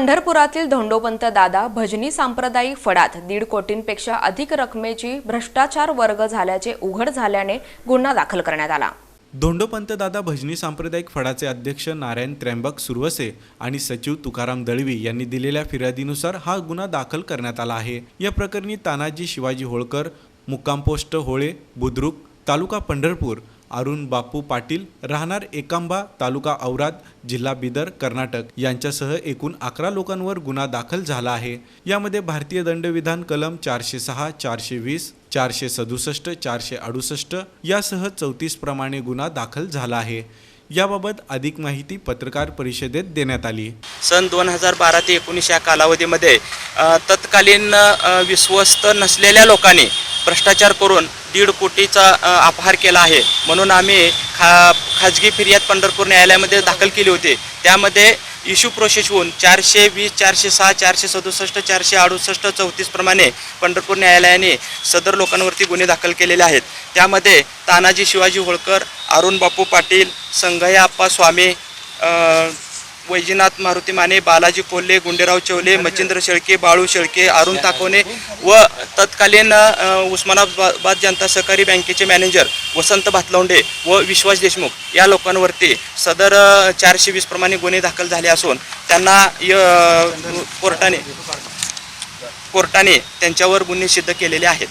पंढरपुरातील धोंडोपंत दादा भजनी सांप्रदायिक फडात दीड कोटींपेक्षा अधिक रकमेची भ्रष्टाचार वर्ग झाल्याचे उघड झाल्याने गुन्हा दाखल करण्यात आला. धोंडोपंत दादा भजनी सांप्रदायिक फडाचे अध्यक्ष नारायण त्र्यंबक सुरवसे आणि सचिव तुकाराम दळवी यांनी दिलेल्या फिर्यादीनुसार हा गुन्हा दाखल करण्यात आला आहे. या प्रकरणी तानाजी शिवाजी होळकर मुक्काम पोस्ट होळे बुद्रुक तालुका पंढरपूर अरुण बापू पाटील राहणार एकांबा तालुका औराद जिल्हा बिदर कर्नाटक. यांच्यासह एकूण अकरा लोकांवर गुन्हा दाखल झाला आहे. यामध्ये भारतीय दंडविधान कलम चारशे सहा चारशे वीस चारशे सदुसष्ट चारशे अडुसष्ट यासह चौतीस प्रमाणे गुन्हा दाखल झाला आहे. याबाबत अधिक माहिती पत्रकार परिषदेत देण्यात आली. सन दोन हजार बारा ते एकोणीस या कालावधीमध्ये तत्कालीन विश्वस्त नसलेल्या लोकांनी भ्रष्टाचार करून दीड कोटीचा अपहार केला आहे. म्हणून आम्ही खा खाजगी फिर्याद पंढरपूर न्यायालयामध्ये दाखल केली होती. त्यामध्ये इश्यू प्रोसेस होऊन चारशे वीस चारशे सहा चारशे सदुसष्ट चारशे अडुसष्ट चौतीस प्रमाणे पंढरपूर न्यायालयाने सदर लोकांवरती गुन्हे दाखल केलेले आहेत. त्यामध्ये तानाजी शिवाजी होळकर अरुण बापू पाटील संघया आप्पा स्वामी वैजनाथ मारुती माने बालाजी कोल्हे गुंडेराव चवले मच्छिंद्र शेळके बाळू शेळके अरुण ताकोने व तत्कालीन उस्मानाबाद जनता सहकारी बँकेचे मॅनेजर वसंत भातलवंडे व विश्वास देशमुख या लोकांवरती सदर चारशे वीस प्रमाणे गुन्हे दाखल झाले असून त्यांना य- कोर्टाने कोर्टाने त्यांच्यावर गुन्हे सिद्ध केलेले आहेत.